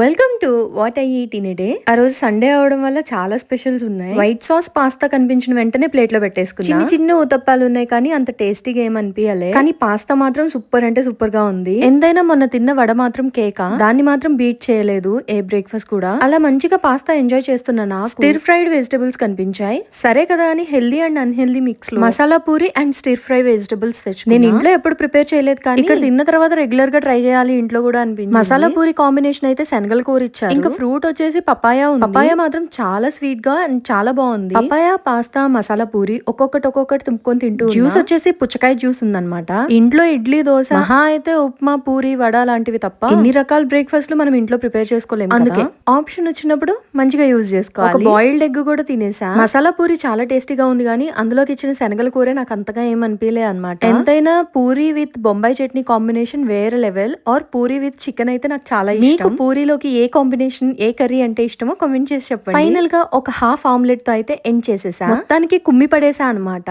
Welcome to what I eat in day ఆ రోజు Sunday అవడం వల్ల చాలా స్పెషల్స్ ఉన్నాయి. వైట్ సాస్ పాస్తా కనిపించిన వెంటనే ప్లేట్లో పెట్టేసుకున్నా. చిన్న చిన్న ఉతప్పాలు ఉన్నాయి కానీ అంత టేస్టీగా ఏం అనిపించలే కానీ పాస్తా మాత్రం సూపర్ అంటే సూపర్గా ఉంది. ఎంతైనా మొన్న తిన్న వడ మాత్రం కేకా? దాన్ని మాత్రం బీట్ చేయలేదు ఏ బ్రేక్ఫాస్ట్ కూడా. అలా మంచిగా పాస్తా ఎంజాయ్ చేస్తున్నా నాకు స్టిర్ ఫ్రైడ్ వెజిటబుల్స్ కనిపించాయి. సరే కదా అని healthy and unhealthy మిక్స్లో masala puri and stir fry vegetables తెచ్చు నేను ఇంట్లో ఎప్పుడు ప్రిపేర్ చేయలేదు కానీ ఇక్కడ తిన్న తర్వాత రెగ్యులర్గా ట్రై చేయాలి ఇంట్లో కూడా అనిపించింది. మసాలా పూరి కాంబినేషన్ అయితే శనగల కూర ఇచ్చారు ఇంకా ఫ్రూట్ వచ్చేసి పపాయ ఉంది. పపాయ మాత్రం చాలా స్వీట్గా అండ్ చాలా బాగుంది. పపాయ పాస్తా మసాలా పూరి ఒక్కొక్కటి ఒక్కొక్కటి తుంపుకొని తింటూ జ్యూస్ వచ్చేసి పుచ్చకాయ జ్యూస్ ఉందన్నమాట. ఇంట్లో ఇడ్లీ దోశ మహా అయితే ఉప్మా పూరి వడ లాంటివి తప్ప ఎన్ని రకాల బ్రేక్ఫాస్ట్లు మనం ఇంట్లో ప్రిపేర్ చేసుకోలేము అందుకే ఆప్షన్ వచ్చినప్పుడు మంచిగా యూజ్ చేసుకోవాలి. బాయిల్డ్ ఎగ్ కూడా తినేసా? మసాలా పూరి చాలా టేస్టీగా ఉంది కానీ అందులోకి ఇచ్చిన శనగల కూర నాకు అంతగా ఏం అనిపించలే అనమాట ఎంతైనా puri with Bombay chutney combination వేరే level or puri with chicken అయితే నాకు చాలా ఇష్టం. మీకు పూరిలోకి ఏ కాంబినేషన్ ఏ కర్రీ అంటే ఇష్టమో కామెంట్ చేసి చెప్పండి. ఫైనల్గా ఒక హాఫ్ ఆమ్లెట్తో అయితే ఎండ్ చేసేసా? మొత్తానికి కుమ్మి పడేసా అనమాట